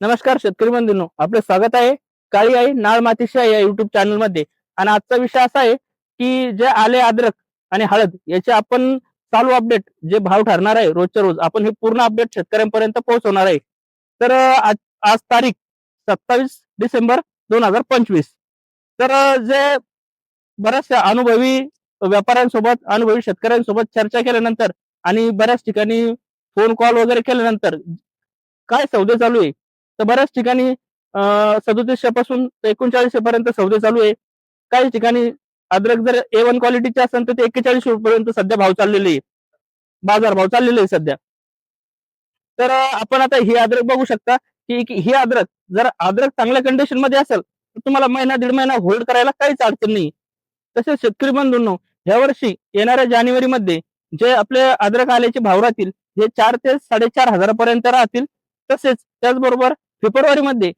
नमस्कार शेतकरी बंधूंनो आपलं स्वागत आहे काळी आई नाळ मातीशा या युट्यूब चॅनलमध्ये. आणि आजचा विषय असा आहे की जे आले अद्रक आणि हळद याचे आपण चालू अपडेट जे भाव ठरणार आहे रोजच्या रोज आपण हे पूर्ण अपडेट शेतकऱ्यांपर्यंत पोहोचवणार आहे. तर आज आज तारीख सत्तावीस डिसेंबर दोन हजार पंचवीस. तर जे बऱ्याचशा अनुभवी व्यापाऱ्यांसोबत अनुभवी शेतकऱ्यांसोबत चर्चा केल्यानंतर आणि बऱ्याच ठिकाणी फोन कॉल वगैरे केल्यानंतर काय सौदे चालू आहे? तर बऱ्याच ठिकाणी सदोतीसशे पासून एकोणचाळीसशे पर्यंत सौदे चालू आहे. काही ठिकाणी अद्रक जर ए वन क्वालिटीचे असेल तर ते एक्केचाळीस पर्यंत सध्या भाव चाललेले आहे. बाजार भाव चाललेले आहे सध्या. तर आपण आता ही अद्रक बघू शकता की हे ही अद्रक जर अद्रक चांगल्या कंडिशनमध्ये असेल तर तुम्हाला महिना दीड महिना होल्ड करायला काहीच अडचण नाही. तसेच शेतकरी बंधूंनो ह्या वर्षी येणाऱ्या जानेवारी मध्ये जे आपले अद्रक आल्याचे भाव राहतील हे चार ते साडेचार हजारापर्यंत राहतील तसेच त्याचबरोबर फेब्रुवारी मध्ये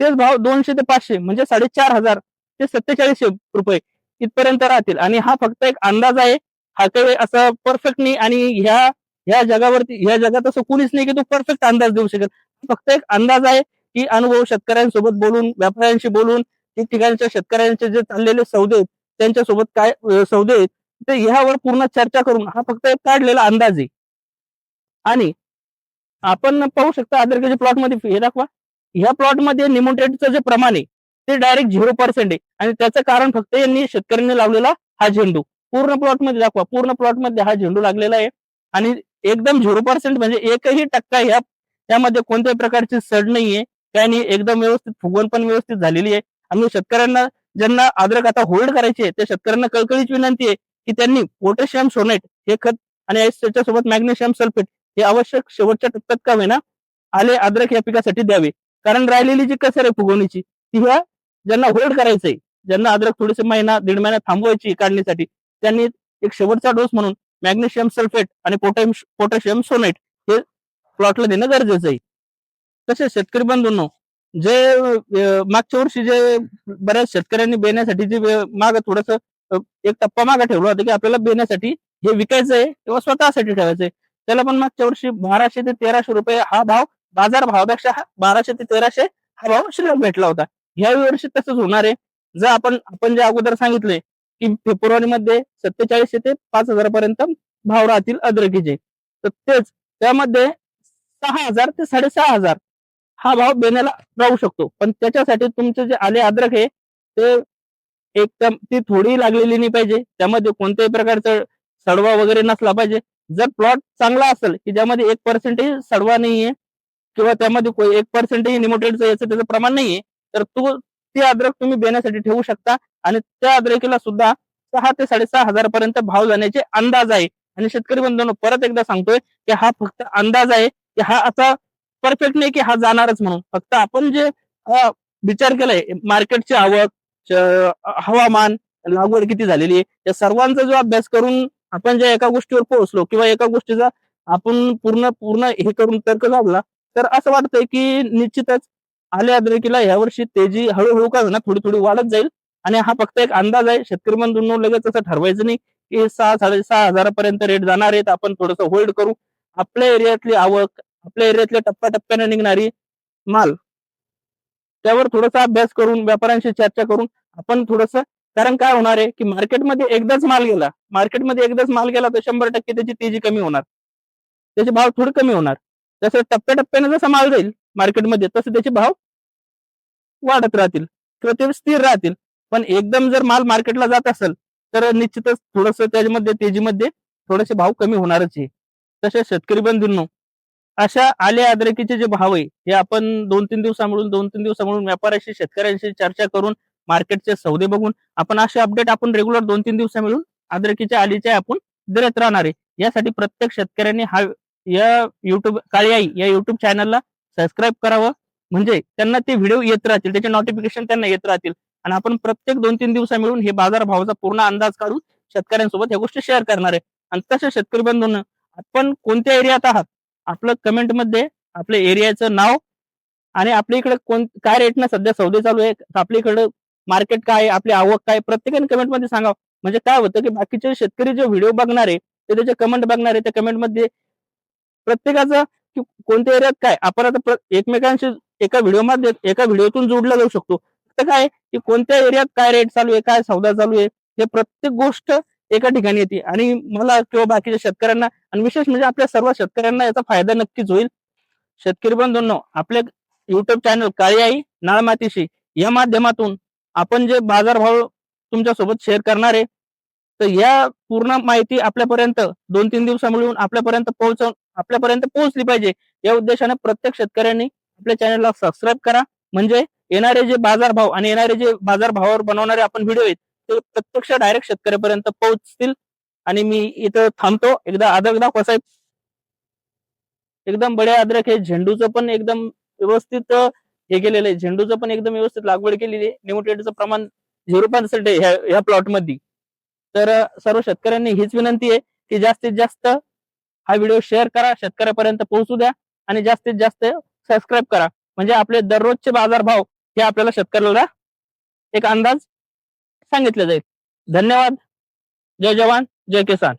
तेच भाव दोनशे ते पाचशे म्हणजे साडेचार हजार ते सत्तेचाळीसशे रुपये इथपर्यंत राहतील. आणि हा फक्त एक अंदाज आहे. हा काही असा परफेक्ट नाही आणि ह्या ह्या जगावरती ह्या जगात असं कोणीच नाही की तो परफेक्ट अंदाज देऊ शकेल. फक्त एक अंदाज आहे की अनुभव शेतकऱ्यांसोबत बोलून व्यापाऱ्यांशी बोलून ठिकठिकाणच्या शेतकऱ्यांचे जे चाललेले सौदे आहेत त्यांच्यासोबत काय सौदे आहेत ते ह्यावर पूर्ण चर्चा करून हा फक्त एक काढलेला अंदाज आहे. आणि आपण पाहू शकता अद्रकाच्या प्लॉटमध्ये हे दाखवा. ह्या प्लॉटमध्ये निमोटेटचं जे प्रमाण आहे ते डायरेक्ट झिरो पर्सेंट आहे. आणि त्याचं कारण फक्त यांनी शेतकऱ्यांनी लावलेला हा झेंडू. पूर्ण प्लॉटमध्ये दाखवा. पूर्ण प्लॉटमध्ये हा झेंडू लागलेला आहे. आणि एकदम झिरो पर्सेंट म्हणजे एकही टक्का ह्या त्यामध्ये कोणत्याही प्रकारची सड नाहीये. काय नाही एकदम व्यवस्थित फुगवण पण व्यवस्थित झालेली आहे. आणि शेतकऱ्यांना ज्यांना अद्रक आता होल्ड करायचे आहे, त्या शेतकऱ्यांना कळकळीची विनंती आहे की त्यांनी पोटॅशियम सोनेट हे खत आणि त्याच्यासोबत मॅग्नेशियम सल्फेट हे आवश्यक शेवटच्या टप्प्यात का होईना आले अद्रक या पिकासाठी द्यावे. कारण राहिलेली जी कसर आहे फुगवणीची ती ह्या ज्यांना होल्ड करायचंय ज्यांना अद्रक थोडेसे महिना दीड महिना थांबवायची काढण्यासाठी त्यांनी एक शेवटचा डोस म्हणून मॅग्नेशियम सल्फेट आणि पोटॅम पोटॅशियम सोनेट हे प्लॉटला देणं गरजेचं आहे. तसेच शेतकरी बंधूंनो जे मागच्या वर्षी जे बऱ्याच शेतकऱ्यांनी बेण्यासाठी जे माग थोडस एक टप्पा मागा ठेवला होता की आपल्याला बेण्यासाठी हे विकायचं आहे किंवा स्वतःसाठी ठेवायचंय. त्याला पण मागच्या वर्षी बाराशे ते तेराशे रुपये हा भाव बाजार भावापेक्षा हा बाराशे ते तेराशे हा भाव शिल्लक भेटला होता. ह्या वर्षी तसंच होणार आहे. जर आपण आपण जे अगोदर सांगितले की फेब्रुवारी मध्ये सत्तेचाळीसशे ते पाच हजार पर्यंत भाव राहतील अद्रकीचे. तर तेच त्यामध्ये सहा हजार ते साडेसहा हजार हा भाव बेण्याला राहू शकतो. पण त्याच्यासाठी तुमचे जे आले अद्रक आहे ते एकदम ती थोडी लागलेली नाही पाहिजे. त्यामध्ये कोणत्याही प्रकारचं सडवा वगैरे नसला पाहिजे. जर प्लॉट चांगला असेल की ज्यामध्ये एक पर्सेंटही सडवा नाहीये किंवा त्यामध्ये एक पर्सेंटही निमोटेडचं याचं त्याचं प्रमाण नाहीये तर तो ते अद्रक तुम्ही देण्यासाठी ठेवू शकता. आणि त्या अद्रकीला सुद्धा सहा ते साडेसहा हजार पर्यंत भाव जाण्याचे अंदाज आहे. आणि शेतकरी बंधूंनो परत एकदा सांगतोय की हा फक्त अंदाज आहे की हा असा परफेक्ट नाही की हा जाणारच म्हणून. फक्त आपण जे विचार केलाय मार्केटची आवक हवामान लागवड किती झालेली आहे या सर्वांचा जो अभ्यास करून आपण ज्या एका गोष्टीवर पोहोचलो किंवा एका गोष्टीचा आपण पूर्ण पूर्ण हे करून तर्क लावला तर असं वाटतंय की निश्चितच आल्या अद्रकीला यावर्षी तेजी हळूहळू का होणार थोडी थोडी वाढत जाईल. आणि हा फक्त एक अंदाज आहे. शेतकरी बंधूंनो लगेच असं ठरवायचं नाही की सहा साडेसहा हजारापर्यंत रेट जाणार आहेत. आपण थोडस होल्ड करू. आपल्या एरियातली आवक आपल्या एरियातल्या टप्प्याटप्प्याने निघणारी माल त्यावर थोडासा अभ्यास करून व्यापाऱ्यांशी चर्चा करून आपण थोडस कारण काय होणार आहे की मार्केटमध्ये एकदाच माल गेला मार्केटमध्ये एकदाच माल गेला तर शंभर टक्के त्याची तेजी कमी होणार. त्याचे भाव थोडे कमी होणार. जसं टप्प्याटप्प्याने जसा माल जाईल मार्केटमध्ये तसे त्याचे भाव वाढत राहतील किंवा ते स्थिर राहतील. पण एकदम जर माल मार्केटला जात असेल तर निश्चितच थोडस त्याच्यामध्ये तेजीमध्ये थोडेसे भाव कमी होणारच आहे. तसे शेतकरी बंधूंनो अशा आल्या अद्रकीचे जे भाव आहे हे आपण दोन तीन दिवसामधून दोन तीन दिवसामधून व्यापाऱ्याशी शेतकऱ्यांशी चर्चा करून मार्केटचे सौदे बघून आपण असे अपडेट आपण रेग्युलर दोन तीन दिवसा मिळून अद्रकीच्या आलीच्या आपण देत राहणार आहे. यासाठी प्रत्येक शेतकऱ्यांनी हा या युट्यूब काळी आई या युट्यूब चॅनलला सबस्क्राईब करावं. म्हणजे त्यांना ते व्हिडिओ येत राहतील त्याचे नोटिफिकेशन त्यांना येत राहतील. आणि आपण प्रत्येक दोन तीन दिवसा मिळून हे बाजार भावाचा पूर्ण अंदाज काढून शेतकऱ्यांसोबत ह्या गोष्टी शेअर करणार आहे. आणि तसे शेतकरी बंधून आपण कोणत्या एरियात आहात? आपलं कमेंटमध्ये आपल्या एरियाचं नाव आणि आपल्या इकडे कोण काय रेटनं सध्या सौदे चालू आहे आपल्या इकडे मार्केट काय आपली आवक काय प्रत्येकाने कमेंटमध्ये सांगावं. म्हणजे काय होतं की बाकीचे शेतकरी जे व्हिडिओ बघणार आहे ते त्याचे कमेंट बघणार आहे त्या कमेंटमध्ये प्रत्येकाचं की कोणत्या एरियात काय आपण आता एकमेकांशी एका व्हिडिओमध्ये एका व्हिडिओतून जोडला जाऊ शकतो. तर काय की कोणत्या एरियात काय रेट चालू आहे काय सौदा चालू आहे हे प्रत्येक गोष्ट एका ठिकाणी येते. आणि मला किंवा बाकीच्या शेतकऱ्यांना आणि विशेष म्हणजे आपल्या सर्व शेतकऱ्यांना याचा फायदा नक्कीच होईल. शेतकरी बंधूंनो आपले युट्यूब चॅनल काळी आई नाळ मातीशी या माध्यमातून आपण जे बाजारभाव तुमच्यासोबत शेअर करणार आहे तर या पूर्ण माहिती आपल्यापर्यंत दोन तीन दिवसा मिळून आपल्यापर्यंत पोहोचवून आपल्यापर्यंत पोहोचली पाहिजे या उद्देशाने प्रत्येक शेतकऱ्यांनी आपल्या चॅनलला सबस्क्राईब करा. म्हणजे येणारे जे बाजारभाव आणि येणारे जे बाजारभावावर बनवणारे आपण व्हिडिओ आहेत ते प्रत्यक्ष डायरेक्ट शेतकऱ्यापर्यंत पोहोचतील. आणि मी इथं थांबतो. एकदा अद्रक दाखवा साहेब. एकदम बडे अद्रक हे झेंडूचं पण एकदम व्यवस्थित हे केलेलं आहे. झेंडूचं पण एकदम व्यवस्थित लागवड केलेली आहे. निमोटेडचं प्रमाण झिरो पर्सेंट आहे ह्या- ह्या प्लॉटमध्ये तर सर्व शेतकऱ्यांनी हीच विनंती आहे की जास्तीत जास्त हा व्हिडिओ शेअर करा शेतकऱ्यापर्यंत पोहोचू द्या आणि जास्तीत जास्त सबस्क्राईब करा. म्हणजे आपले दररोजचे बाजारभाव हे आपल्याला शेतकऱ्याला एक अंदाज सांगितले जाईल. धन्यवाद. जय जवान जय किसान.